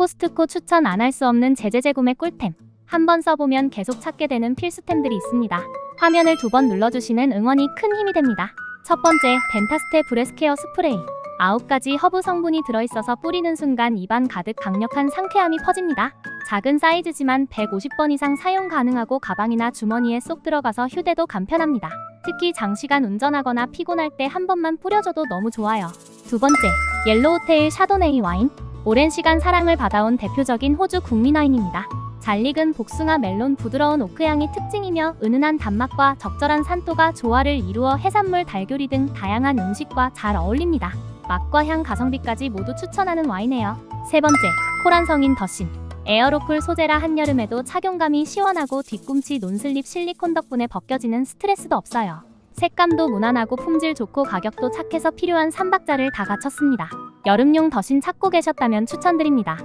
코스트코 추천 안 할 수 없는 제재 재구매 꿀템. 한번 써보면 계속 찾게 되는 필수템들이 있습니다. 화면을 두 번 눌러주시는 응원이 큰 힘이 됩니다. 첫 번째, 덴타스테 브레스케어 스프레이. 아홉 가지 허브 성분이 들어있어서 뿌리는 순간 입안 가득 강력한 상쾌함이 퍼집니다. 작은 사이즈지만 150번 이상 사용 가능하고 가방이나 주머니에 쏙 들어가서 휴대도 간편합니다. 특히 장시간 운전하거나 피곤할 때 한 번만 뿌려줘도 너무 좋아요. 두 번째, 옐로우테일 샤도네이 와인. 오랜 시간 사랑을 받아온 대표적인 호주 국민 와인입니다. 잘 익은 복숭아 멜론 부드러운 오크향이 특징이며 은은한 단맛과 적절한 산도가 조화를 이루어 해산물 달교리 등 다양한 음식과 잘 어울립니다. 맛과 향 가성비까지 모두 추천하는 와인이에요. 세 번째, 코란 성인 더신. 에어로쿨 소재라 한여름에도 착용감이 시원하고 뒤꿈치 논슬립 실리콘 덕분에 벗겨지는 스트레스도 없어요. 색감도 무난하고 품질 좋고 가격도 착해서 필요한 3박자를 다 갖췄습니다. 여름용 더신 찾고 계셨다면 추천드립니다.